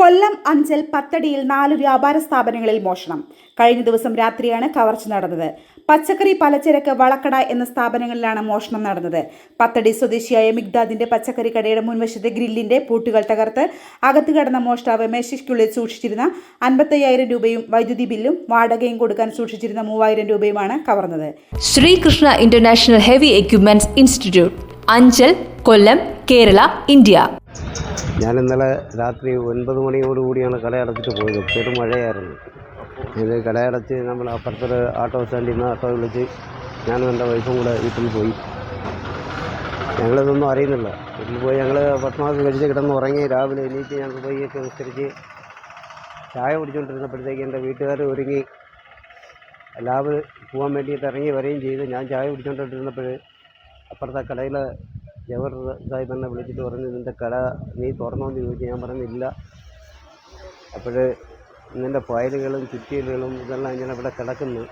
കൊല്ലം അഞ്ചൽ പത്തടിയിൽ നാല് വ്യാപാര സ്ഥാപനങ്ങളിൽ മോഷണം. കഴിഞ്ഞ ദിവസം രാത്രിയാണ് കവർച്ച നടന്നത്. പച്ചക്കറി പലചരക്ക് വളക്കട എന്ന സ്ഥാപനങ്ങളിലാണ് മോഷണം നടന്നത്. പത്തടി സ്വദേശിയായ മിഗ്ദാദിന്റെ പച്ചക്കറി കടയുടെ മുൻവശത്തെ ഗ്രില്ലിന്റെ പൂട്ടുകൾ തകർത്ത് അകത്തു കടന്ന മോഷ്ടാവ് മേശയ്ക്കുള്ളിൽ സൂക്ഷിച്ചിരുന്ന അൻപത്തയ്യായിരം രൂപയും വൈദ്യുതി ബില്ലും വാടകയും കൊടുക്കാൻ സൂക്ഷിച്ചിരുന്ന മൂവായിരം രൂപയുമാണ് കവർന്നത്. Sreekrishna international heavy equipments institute Anchal Kollam Kerala India. ഞാൻ ഇന്നലെ രാത്രി ഒൻപത് മണിയോടുകൂടിയാണ് കടയടച്ചിട്ട് പോയത്. പെരും മഴയായിരുന്നു. ഇത് കടയടച്ച് നമ്മൾ അപ്പുറത്തൊരു ഓട്ടോ സ്റ്റാൻഡിൽ നിന്ന് ഓട്ടോ വിളിച്ച് ഞാനും എന്റെ വൈഫും കൂടെ വീട്ടിൽ പോയി. ഞങ്ങളിതൊന്നും അറിയുന്നില്ല. വീട്ടിൽ പോയി ഞങ്ങൾ ഭക്ഷണമൊക്കെ കഴിച്ച് കിടന്ന് ഉറങ്ങി രാവിലെ എണീറ്റ് ഞങ്ങൾ പോയൊക്കെ അനുസരിച്ച് ചായ കുടിച്ചുകൊണ്ടിരുന്നപ്പോഴത്തേക്ക് എന്റെ വീട്ടുകാർ ഒരുങ്ങി ലാബ് പോകാൻ വേണ്ടിയിട്ട് ഇറങ്ങി വരികയും ചെയ്തു. ഞാൻ ചായ കുടിച്ചുകൊണ്ടിരുന്നപ്പോൾ അപ്പുറത്തെ കടയിലെ ജവഹർ സാഹിബ് എന്നെ വിളിച്ചിട്ട് പറഞ്ഞു നിന്റെ കട നീ തുറന്നോന്ന് ചോദിച്ചു ഞാൻ പറഞ്ഞില്ല. അപ്പോൾ നിന്റെ ഫയലുകളും ചുറ്റിയലുകളും ഇതെല്ലാം ഇങ്ങനെ ഇവിടെ കിടക്കുന്നു.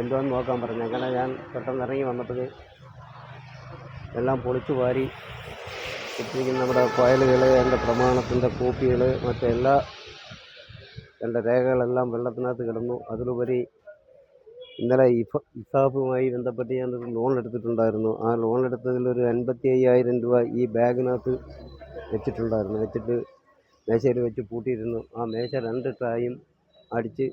എന്തോന്ന് നോക്കാൻ പറഞ്ഞു. അങ്ങനെ ഞാൻ പെട്ടെന്ന് ഇറങ്ങി വന്നപ്പോൾ എല്ലാം പൊളിച്ചു വാരി ഇട്ടിരിക്കുന്ന നമ്മുടെ ഫയലുകൾ എന്റെ പ്രമാണത്തിന്റെ കോപ്പികൾ മറ്റെല്ലാ എന്റെ രേഖകളെല്ലാം വെള്ളത്തിനകത്ത് കിടന്നു. അതിലുപരി ഇന്നലെ ഇഫ ഇസാഫുമായി ബന്ധപ്പെട്ട് ഞാനൊരു ലോൺ എടുത്തിട്ടുണ്ടായിരുന്നു. ആ ലോൺ എടുത്തതിൽ ഒരു അൻപത്തി അയ്യായിരം രൂപ ഈ ബാഗിനകത്ത് വെച്ചിട്ടുണ്ടായിരുന്നു. വെച്ചിട്ട് മേശയിൽ വെച്ച് പൂട്ടിയിരുന്നു. ആ മേശ രണ്ട് ട്രായും അടിച്ച്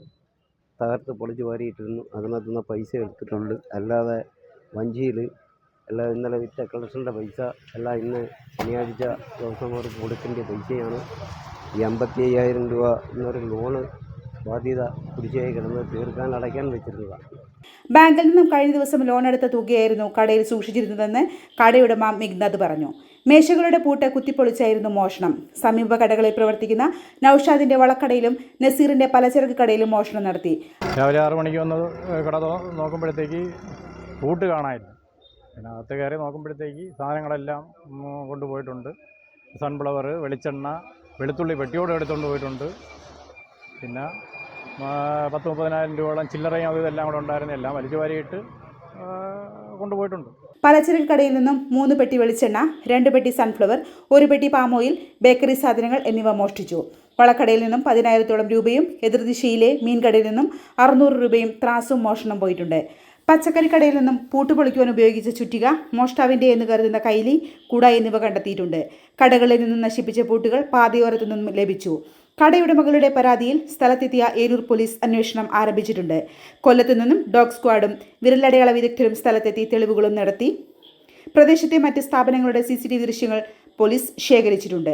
തകർത്ത് പൊളിച്ച് വാരിയിട്ടിരുന്നു. അതിനകത്ത് നിന്ന് പൈസ എടുത്തിട്ടുണ്ട്. അല്ലാതെ വഞ്ചിയിൽ എല്ലാം ഇന്നലെ വിറ്റ കളക്ഷന്റെ പൈസ എല്ലാം ഇന്ന് ശനിയാഴ്ച അവർക്ക് കൊടുക്കേണ്ട പൈസയാണ്. ഈ അമ്പത്തി അയ്യായിരം രൂപ എന്നൊരു ലോണ് ബാധ്യത കുടിശ്ശികയായി കിടന്ന് തീർക്കാൻ അടയ്ക്കാൻ വെച്ചിരുന്നതാണ്. ബാങ്കിൽ നിന്നും കഴിഞ്ഞ ദിവസം ലോൺ എടുത്ത തുകയായിരുന്നു കടയിൽ സൂക്ഷിച്ചിരുന്നതെന്ന് കടയുടമ മിഗ്നദ് പറഞ്ഞു. മേശകളുടെ പൂട്ട് കുത്തിപ്പൊളിച്ചായിരുന്നു മോഷണം. സമീപ കടകളിൽ പ്രവർത്തിക്കുന്ന നൌഷാദിന്റെ വളക്കടയിലും നസീറിന്റെ പലചരക്ക് കടയിലും മോഷണം നടത്തി. രാവിലെ ആറ് മണിക്ക് വന്ന് കട നോക്കുമ്പോഴത്തേക്ക് പൂട്ട് കാണാനില്ല പിന്നെ അകത്ത് കയറി നോക്കുമ്പോഴത്തേക്ക് സാധനങ്ങളെല്ലാം കൊണ്ടുപോയിട്ടുണ്ട്. സൺഫ്ലവർ വെളിച്ചെണ്ണ വെളുത്തുള്ളി വെട്ടിയോട് എടുത്തുകൊണ്ട് പോയിട്ടുണ്ട്. പിന്നെ പത്ത് മുപ്പതിനായിരം രൂപയോളം ചില്ലറയും അതും ഇതെല്ലാം കൂടെ ഉണ്ടായിരുന്ന എല്ലാം വലിച്ചു വാരിയിട്ട് കൊണ്ടുപോയിട്ടുണ്ട്. പലചരക്ക് കടയിൽ നിന്നും മൂന്ന് പെട്ടി വെളിച്ചെണ്ണ രണ്ട് പെട്ടി സൺഫ്ലവർ ഒരു പെട്ടി പാം ഓയിൽ ബേക്കറി സാധനങ്ങൾ എന്നിവ മോഷ്ടിച്ചു. വളക്കടയിൽ നിന്നും പതിനായിരത്തോളം രൂപയും എതിർദിശയിലെ മീൻകടയിൽ നിന്നും അറുന്നൂറ് രൂപയും ത്രാസും മോഷണം പോയിട്ടുണ്ട്. പച്ചക്കറി കടയിൽ നിന്നും പൂട്ടുപൊളിക്കുവാൻ ഉപയോഗിച്ച ചുറ്റിക മോഷ്ടാവിന്റെ എന്ന് കരുതുന്ന കൈലി കുട എന്നിവ കണ്ടെത്തിയിട്ടുണ്ട്. കടകളിൽ നിന്നും നശിപ്പിച്ച പൂട്ടുകൾ പാതയോരത്തു നിന്നും ലഭിച്ചു. കടയുടമകളുടെ പരാതിയിൽ സ്ഥലത്തെത്തിയ ഏരൂർ പോലീസ് അന്വേഷണം ആരംഭിച്ചിട്ടുണ്ട്. കൊല്ലത്തു നിന്നും ഡോഗ് സ്ക്വാഡും വിരലടയാള വിദഗ്ധരും സ്ഥലത്തെത്തി തെളിവുകളും നടത്തി. പ്രദേശത്തെ മറ്റ് സ്ഥാപനങ്ങളുടെ സി ദൃശ്യങ്ങൾ പോലീസ് ശേഖരിച്ചിട്ടുണ്ട്.